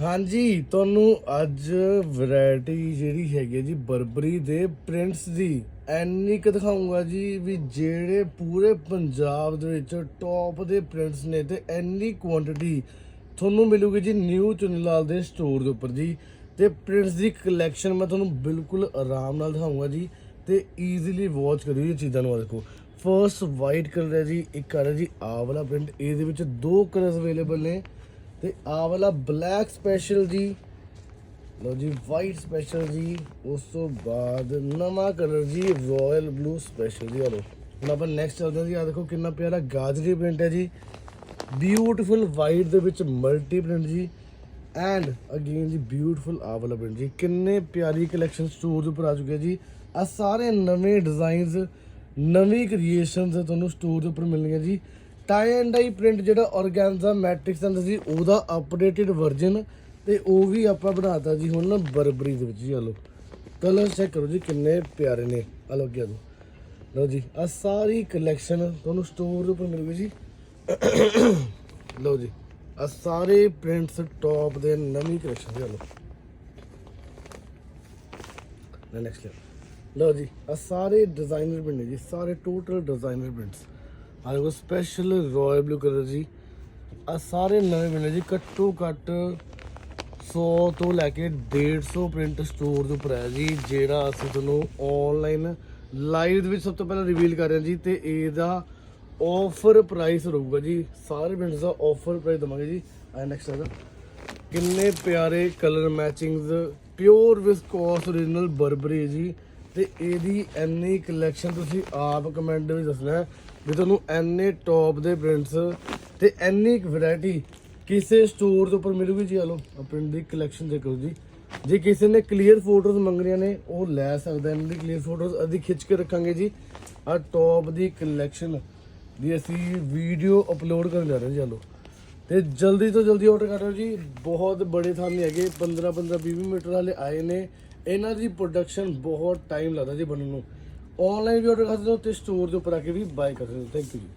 ਹਾਂਜੀ, ਤੁਹਾਨੂੰ ਅੱਜ ਵੈਰਾਈਟੀ ਜਿਹੜੀ ਹੈਗੀ ਹੈ ਜੀ, ਬਰਬਰੀ ਦੇ ਪ੍ਰਿੰਟਸ ਦੀ, ਐਨੀ ਕੁ ਦਿਖਾਉਂਗਾ ਜੀ ਵੀ ਜਿਹੜੇ ਪੂਰੇ ਪੰਜਾਬ ਦੇ ਵਿੱਚ ਟੌਪ ਦੇ ਪ੍ਰਿੰਟਸ ਨੇ ਤੇ ਐਨੀ ਕੁਆਂਟੀਟੀ ਤੁਹਾਨੂੰ ਮਿਲੂਗੀ ਜੀ ਨਿਊ ਚੁਨੀਲਾਲ ਦੇ ਸਟੋਰ ਦੇ ਉੱਪਰ ਜੀ। ਤੇ ਪ੍ਰਿੰਟਸ ਦੀ ਕਲੈਕਸ਼ਨ ਮੈਂ ਤੁਹਾਨੂੰ ਬਿਲਕੁਲ ਆਰਾਮ ਨਾਲ ਦਿਖਾਉਂਗਾ ਜੀ ਤੇ ਈਜ਼ੀਲੀ ਵਾਚ ਕਰਿਓ ਇਹ ਚੀਜ਼ਾਂ ਨੂੰ ਦੇਖੋ। ਫਰਸਟ ਵਾਈਟ ਕਲਰ ਹੈ ਜੀ, ਇੱਕ ਆ ਰਿਹਾ ਜੀ ਆ ਵਾਲਾ ਪ੍ਰਿੰਟ ਇਹਦੇ ਵਿੱਚ ਦੋ ਕਲਰਸ ਅਵੇਲੇਬਲ ਨੇ। ਤੇ ਆਹ ਵਾਲਾ ਬਲੈਕ ਸਪੈਸ਼ਲ ਜੀ ਲੋ ਜੀ ਵਾਈਟ ਸਪੈਸ਼ਲ ਜੀ, ਉਸ ਤੋਂ ਬਾਅਦ ਨਵਾਂ ਕਲਰ ਜੀ ਰਾਇਲ ਬਲੂ ਸਪੈਸ਼ਲ ਜੀ ਹਲੋ ਹੁਣ ਆਪਾਂ ਨੈਕਸਟ ਚੱਲਦੇ ਹਾਂ ਜੀ ਆ ਦੇਖੋ ਕਿੰਨਾ ਪਿਆਰਾ ਗਾਜਰੀ ਪ੍ਰਿੰਟ ਹੈ ਜੀ। ਬਿਊਟੀਫੁਲ ਵਾਈਟ ਦੇ ਵਿੱਚ ਮਲਟੀ ਪ੍ਰਿੰਟ ਜੀ। ਐਂਡ ਅਗੇਨ ਜੀ ਬਿਊਟੀਫੁਲ ਆਹ ਵਾਲਾ ਪ੍ਰਿੰਟ ਜੀ। ਕਿੰਨੇ ਪਿਆਰੀ ਕਲੈਕਸ਼ਨ ਸਟੋਰ ਦੇ ਉੱਪਰ ਆ ਚੁੱਕੇ ਜੀ। ਆ ਸਾਰੇ ਨਵੇਂ ਡਿਜ਼ਾਈਨਸ ਨਵੀਂ ਕ੍ਰੀਏਸ਼ਨਸ ਤੁਹਾਨੂੰ ਸਟੋਰ ਦੇ ਉੱਪਰ ਮਿਲਣਗੀਆਂ ਜੀ। ਟਾਈ ਐਂਡ ਡਾਈ ਪ੍ਰਿੰਟ ਜਿਹੜਾ ਆਰਗੈਂਜ਼ਾ ਮੈਟ੍ਰਿਕਸ ਦਾ ਸੀ, ਉਹਦਾ ਅਪਡੇਟਡ ਵਰਜ਼ਨ ਤੇ ਉਹ ਵੀ ਆਪਾਂ ਬਣਾਤਾ ਜੀ ਹੁਣ ਨਾ ਬਰਬਰੀ ਦੇ ਵਿੱਚ ਜੀ ਆ ਲਓ। ਕਲਰ ਚੈੱਕ ਕਰੋ ਜੀ, ਕਿੰਨੇ ਪਿਆਰੇ ਨੇ। ਆ ਲਓ ਕੀ ਆ ਲਓ ਜੀ ਆ ਸਾਰੀ ਕਲੈਕਸ਼ਨ ਤੁਹਾਨੂੰ ਸਟੋਰ ਦੇ ਉੱਪਰ ਮਿਲੂਗੀ ਜੀ। ਲਓ ਜੀ ਆ ਸਾਰੇ ਪ੍ਰਿੰਟਸ ਟੌਪ ਦੇ ਨਵੀਂ ਕਲੈਕਸ਼ਨ ਜੀ ਆ ਲਓ। ਨੈਕਸਟ ਲਓ ਜੀ ਆ ਸਾਰੇ ਡਿਜ਼ਾਈਨਰ ਪ੍ਰਿੰਟ ਜੀ, ਸਾਰੇ ਟੋਟਲ ਡਿਜ਼ਾਈਨਰ ਪ੍ਰਿੰਟਸ ਆ ਕੋਲ ਸਪੈਸ਼ਲ ਰਾਇਲ ਬਲੂ ਕਲਰ ਜੀ। ਆ ਸਾਰੇ ਨਵੇਂ ਪ੍ਰਿੰਟ ਜੀ, ਘੱਟੋ ਘੱਟ 100 ਤੋਂ ਲੈ ਕੇ 150 ਪ੍ਰਿੰਟ ਸਟੋਰ ਦੇ ਉੱਪਰ ਹੈ ਜੀ, ਜਿਹੜਾ ਅਸੀਂ ਤੁਹਾਨੂੰ ਆਨਲਾਈਨ ਲਾਈਵ ਦੇ ਵਿੱਚ ਸਭ ਤੋਂ ਪਹਿਲਾਂ ਰਿਵੀਲ ਕਰ ਰਹੇ ਹਾਂ ਜੀ, ਤੇ ਇਹਦਾ ਆਫਰ ਪ੍ਰਾਈਸ ਰਹੂਗਾ ਜੀ। ਸਾਰੇ ਪ੍ਰਿੰਟਸ ਦਾ ਆਫਰ ਪ੍ਰਾਈਸ ਦਵਾਂਗੇ ਜੀ। ਆ ਨੈਕਸਟ ਹੈਗਾ ਕਿੰਨੇ ਪਿਆਰੇ colour matchings pure viscose origignal Burberry ਜੀ। ਤੇ ਇਹਦੀ ਐਨੀ ਕਲੈਕਸ਼ਨ ਤੁਸੀਂ ਆਪ ਕਮੈਂਟ ਵਿੱਚ ਦੱਸਣਾ ਵੀ ਤੁਹਾਨੂੰ ਐਨੇ ਟੌਪ ਦੇ ਪ੍ਰਿੰਟਸ ਤੇ ਐਨੀ ਵੈਰਾਈਟੀ ਕਿਸੇ ਸਟੋਰ ਦੇ ਉੱਪਰ ਮਿਲੂਗੀ ਜੀ ਹਲੋ ਪ੍ਰਿੰਟ ਦੀ ਕਲੈਕਸ਼ਨ ਦੇਖੋ ਜੀ। ਜੇ ਕਿਸੇ ਨੇ ਕਲੀਅਰ ਫੋਟੋਜ਼ ਮੰਗਣੀਆਂ ਨੇ, ਉਹ ਲੈ ਸਕਦਾ ਇਹਨਾਂ ਦੀ ਕਲੀਅਰ ਫੋਟੋਜ਼ ਅਸੀਂ ਖਿੱਚ ਕੇ ਰੱਖਾਂਗੇ ਜੀ। ਆ ਟੌਪ ਦੀ ਕਲੈਕਸ਼ਨ ਦੀ ਅਸੀਂ ਵੀਡੀਓ ਅਪਲੋਡ ਕਰਨ ਜਾ ਰਹੇ ਜੀ ਹਲੋ ਤੇ ਜਲਦੀ ਤੋਂ ਜਲਦੀ ਆਰਡਰ ਕਰ ਲਓ ਜੀ। ਬਹੁਤ ਬੜੇ ਥਾਂ ਨਹੀਂ ਹੈਗੇ। 15 15 20 ਮੀਟਰ ਵਾਲੇ ਆਏ ਨੇ। ਇਹਨਾਂ ਦੀ ਪ੍ਰੋਡਕਸ਼ਨ ਬਹੁਤ ਟਾਈਮ ਲੱਗਦਾ ਜੀ ਬਣਨ ਨੂੰ। ਆਨਲਾਈਨ ਵੀ ਆਰਡਰ ਕਰ ਸਕਦੇ ਹੋ ਤੇ ਸਟੋਰ ਦੇ ਉੱਪਰ ਆ ਕੇ ਵੀ ਬਾਈ ਕਰ ਸਕਦੇ ਹੋ। ਥੈਂਕ ਯੂ ਜੀ।